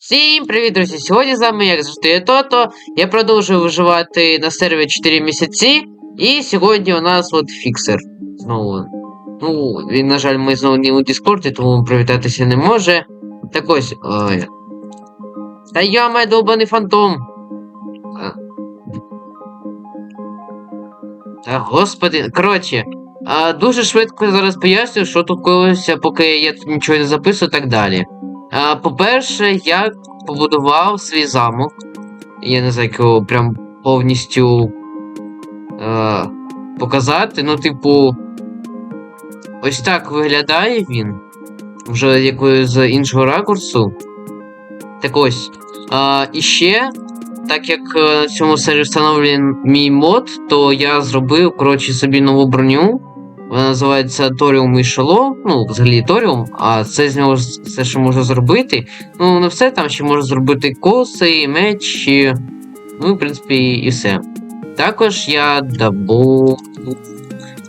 Всім привіт, друзі! Сьогодні з вами, як завжди, Тото. Я продовжую виживати на сервері 4 місяці. І сьогодні у нас от фіксер. Знову. Ну, він, на жаль, ми знову не у Діскорді, тому привітатися не може. Так ось. Ой. Та я май долбаний фантом. Та господи. Коротше. Дуже швидко зараз поясню, що тут коїлося, поки я тут нічого не записую і так далі. По-перше, я побудував свій замок. Я не знаю, як його прям повністю е, показати. Ну, типу, ось так виглядає він. Вже якось з іншого ракурсу. Так ось. А, і ще, так як е, на цьому сервері встановлений мій мод, то я зробив, коротше, собі нову броню. Вона називається Торіум і Шело. Ну, взагалі Торіум, а це з нього все, що можна зробити. Ну, не все там ще можна зробити коси, мечі. Ну, в принципі, і все. Також я добув.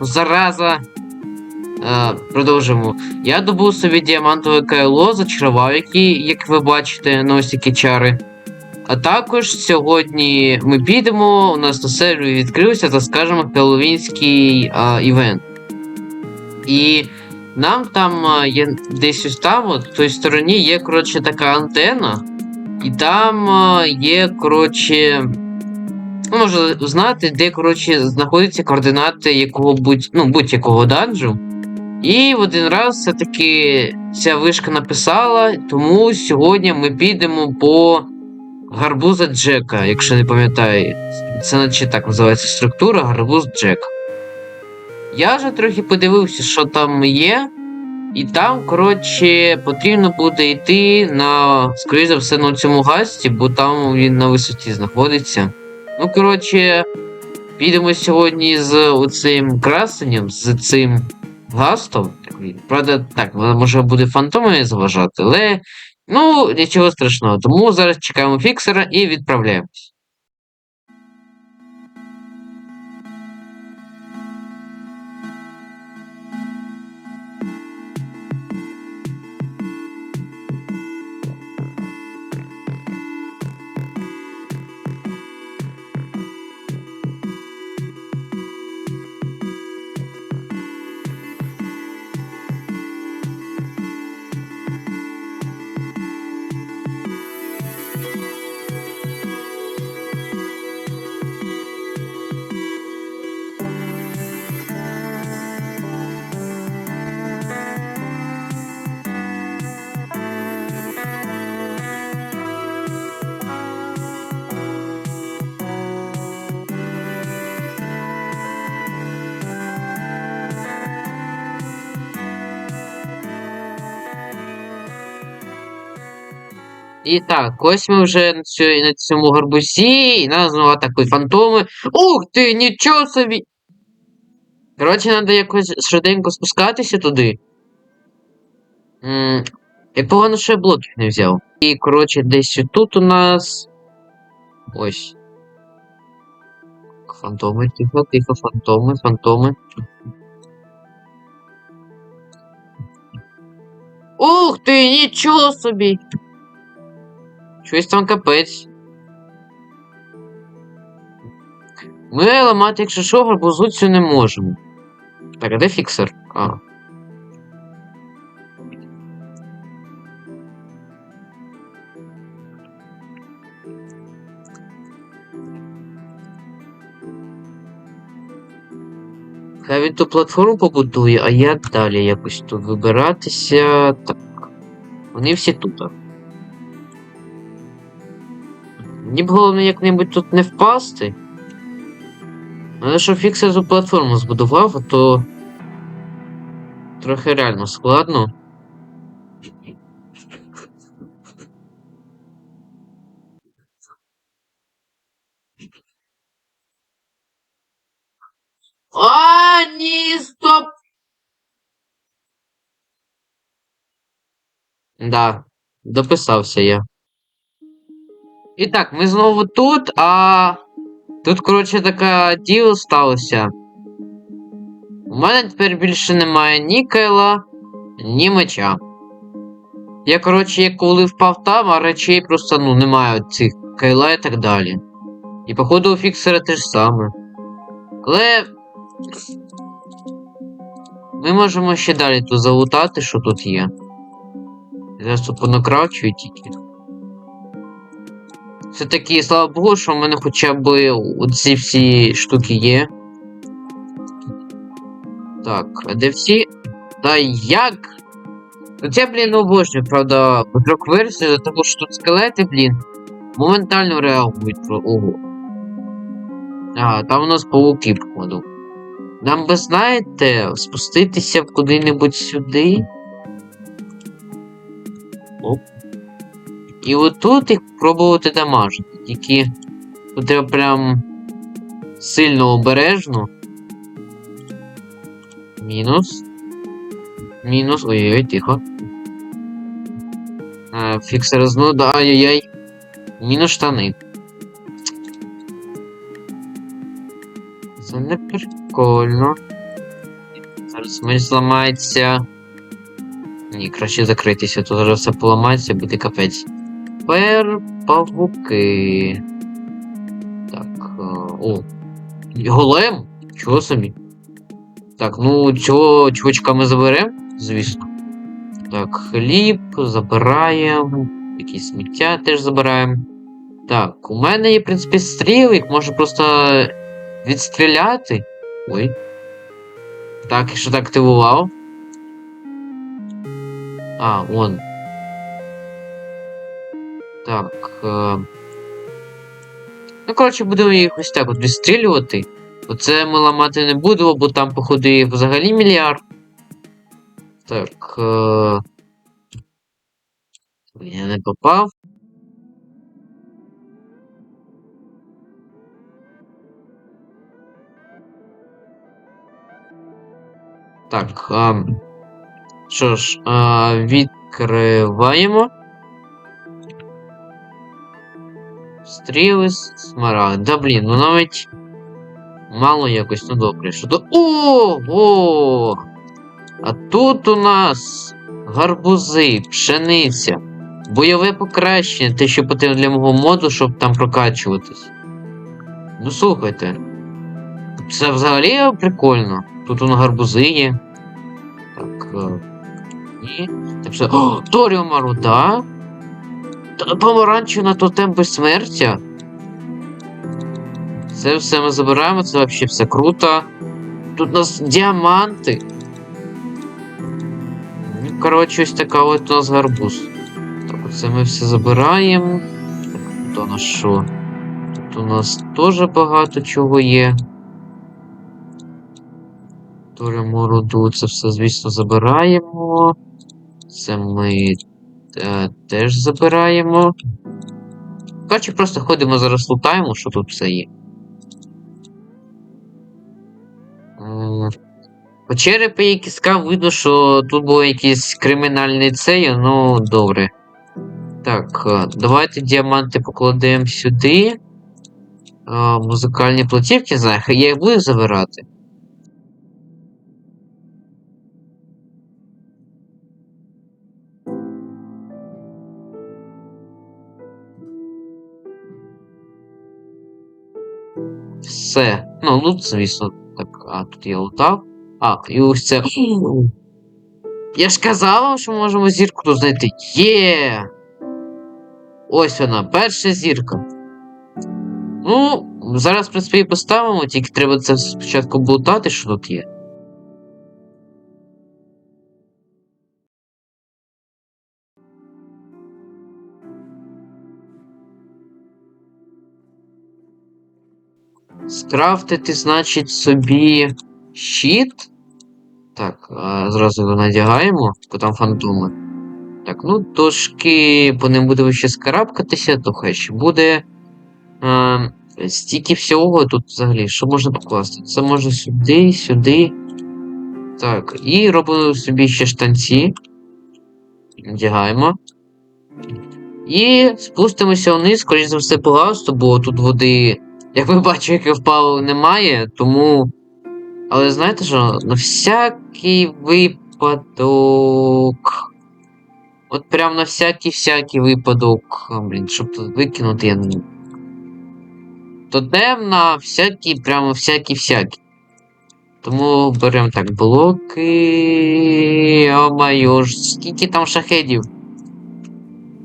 Зараза. Е, продовжимо. Я добув собі діамантове кайло, зачарував які, як ви бачите, на ось чари. А також сьогодні ми підемо, у нас на сервері відкрився, так скажемо, хеллоуінський івент. І нам там є десь ось там, от в той стороні, є, коротше, така антена, і там є, коротше. Ну, можна знати, де, коротше, знаходяться координати якого будь, ну, будь-якого данжу. І в один раз все-таки ця вишка написала, тому сьогодні ми підемо по гарбуза Джека, якщо не пам'ятаю. Це наче так називається структура гарбуз Джек. Я вже трохи подивився, що там є. І там, коротше, потрібно буде йти на, скоріше за все, на цьому гасті, бо там він на висоті знаходиться. Ну, коротше, підемо сьогодні з оцим красенням, з цим гастом. Правда, так, вона може буде фантомами заважати, але ну, нічого страшного. Тому зараз чекаємо фіксера і відправляємось. І так, ось ми вже на, цю, на цьому гарбузі, і нас знову атакують фантоми. Ух ти, нічого собі! Коротше, треба якось швиденько спускатися туди. М, Як погано, що я блоків не взяв. І, коротше, десь тут у нас. Ось. Фантоми, тихо, тихо, фантоми, фантоми. Ух ти, нічого собі! Щось там капець. Ми ламати, якщо що, гарбузу цю не можемо. Так, а де фіксер? А. Хай він ту платформу побудує, а я далі якось тут вибиратися. Так. Вони всі тут. Мені б головне як-небудь тут не впасти. Але що фіксер цю платформу збудував, то трохи реально складно. А, ні, стоп! Да, дописався я. І так, ми знову тут, а тут, коротше, таке діло сталося. У мене тепер більше немає ні кайла, ні меча. Я, коротше, як коли впав там, а речей просто ну, немає цих кайла і так далі. І походу у фіксера те ж саме. Але. Ми можемо ще далі тут залутати, що тут є. Зараз тут понакрачую тільки. Все-таки, слава Богу, що в мене хоча б оці всі штуки є. Так, а де всі? Та як? Ну це, блін, обожнюю, правда, потрок версію, тому що тут скелети, блін, моментально реагують ого. А, там у нас пауки, походу. Нам би, знаєте, спуститися куди-небудь сюди. Оп. І отут їх пробувати дамажити. Тільки тут треба прям сильно обережно. Мінус. Мінус. Ой-ой-ой, тихо. А, фіксер знову, да, ай-яй-яй. Мінус штани. Це не прикольно. Зараз меч зламається. Ні, краще закритися, то зараз все поламається, буде капець. Тепер павуки. Так. е, О. Голем? Чого собі? Так, ну цього чувачка ми заберемо, звісно. Так, хліб забираємо. Якісь сміття теж забираємо. Так, у мене є, в принципі, стріл, їх можна просто відстріляти. Ой. Так, я ще так активував. А, вон. Так. Е... Ну, коротше, будемо їх ось так от відстрілювати. Оце ми ламати не будемо, бо там, походу, їх взагалі мільярд. Так. Е... Я не попав. Так. А... Що ж, а, відкриваємо. Стріли смарагд. Да блін, ну навіть мало якось, ну добре. Що то. Ого! А тут у нас гарбузи, пшениця, бойове покращення, те, що потрібно для мого моду, щоб там прокачуватись. Ну слухайте. Це взагалі прикольно. Тут воно гарбузи є. Так. е, Ні. Так що. О, Торіума руда. Та Помаранчевий тотем безсмертя. Це все ми забираємо, це взагалі все круто. Тут у нас діаманти. Коротше, ось така от у нас гарбуз. Так, оце ми все забираємо. Тут у нас що? Тут у нас теж багато чого є. Торимо руду, це все, звісно, забираємо. Це ми теж забираємо. Коротше, просто ходимо зараз лутаємо, що тут все є. М, По черепи і кіскам видно, що тут був якийсь кримінальний цей, ну добре. Так, е, давайте діаманти покладемо сюди. Е, Музикальні платівки, знаю, я їх буду забирати. Все. Ну, лут, звісно, так, а тут є лутав. А, і ось це. Я ж казав вам, що можемо зірку тут знайти. Є! Ось вона, перша зірка. Ну, зараз, в принципі, і поставимо, тільки треба це спочатку блутати, що тут є. Скрафтити, значить, собі щит. Так, зразу його надягаємо, бо там фантоми. Так, ну трошки по ним будемо ще скарабкатися, то хай ще буде. А, стільки всього тут взагалі, що можна покласти? Це можна сюди, сюди. Так, і робимо собі ще штанці. Надягаємо. І спустимося вниз, скоріш за все, гасту, бо тут води, як ви бачите, як я впав, немає, тому. Але знаєте що, на всякий випадок. От прям на всякий-всякий випадок. Блін, щоб тут викинути, я не. Тотем на всякий, прямо всякий-всякий. Тому беремо так блоки. О-майо ж, скільки там шахедів?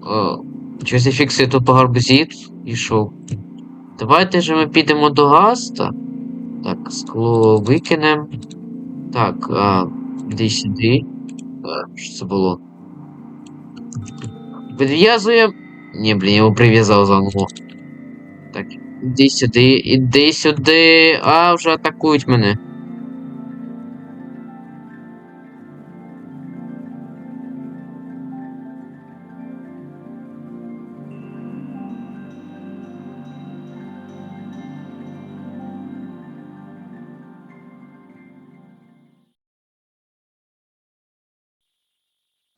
О, щось я фіксую тут по гарбузі ішов. Давайте же ми підемо до Гаста. Так, скло викинемо. Так, а, іди сюди. А, що це було? Підв'язуємо. Ні, блін, я його прив'язав заново. Так, іди сюди, іди сюди. А, вже атакують мене.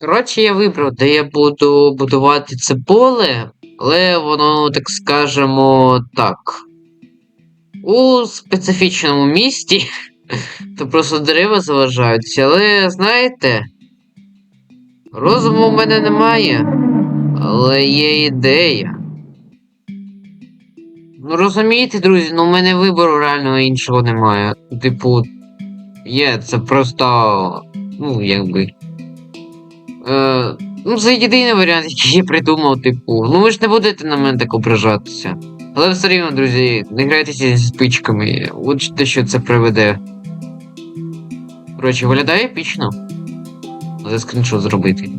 Коротше, я вибрав, де я буду будувати це поле, але воно, так скажемо, так. У специфічному місті. То просто дерева заважаються, але знаєте. Розуму в мене немає, але є ідея. Ну розумієте, друзі, ну в мене вибору реально іншого немає. Типу, є, це просто. Ну, якби. Е, ну, це єдиний варіант, який я придумав, типу. Ну ви ж не будете на мене так ображатися. Але все рівно, друзі, не грайтеся зі спичками. От те, що це приведе. Коротше, виглядає епічно. Але скріншот зробити.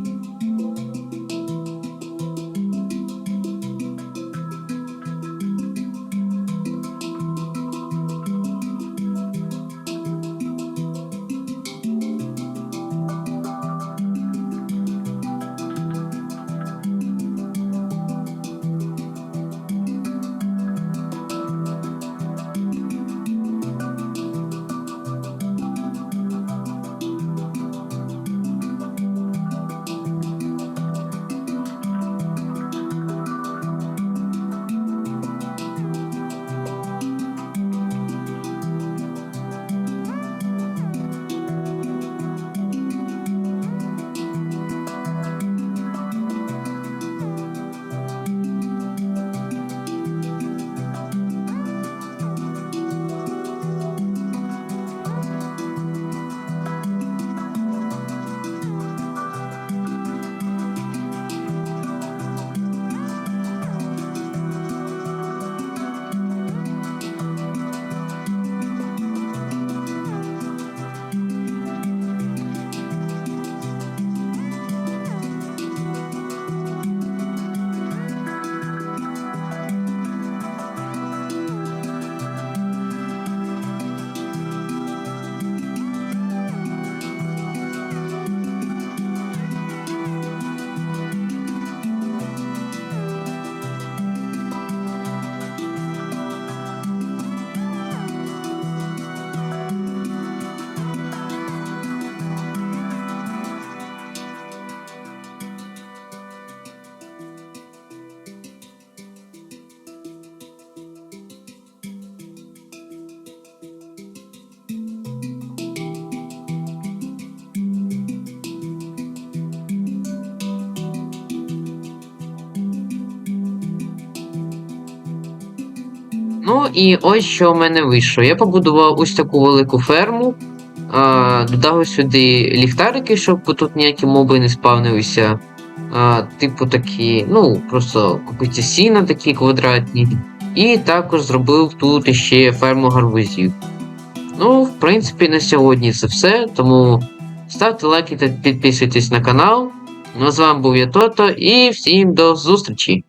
Ну і ось що в мене вийшло. Я побудував ось таку велику ферму. Додав сюди ліхтарики, щоб тут ніякі моби не спавнилися. А, типу такі, ну, просто купити сіна такі квадратні. І також зробив тут ще ферму гарбузів. Ну, в принципі, на сьогодні це все. Тому ставте лайки та підписуйтесь на канал. Ну, з вами був я Тото і всім до зустрічі!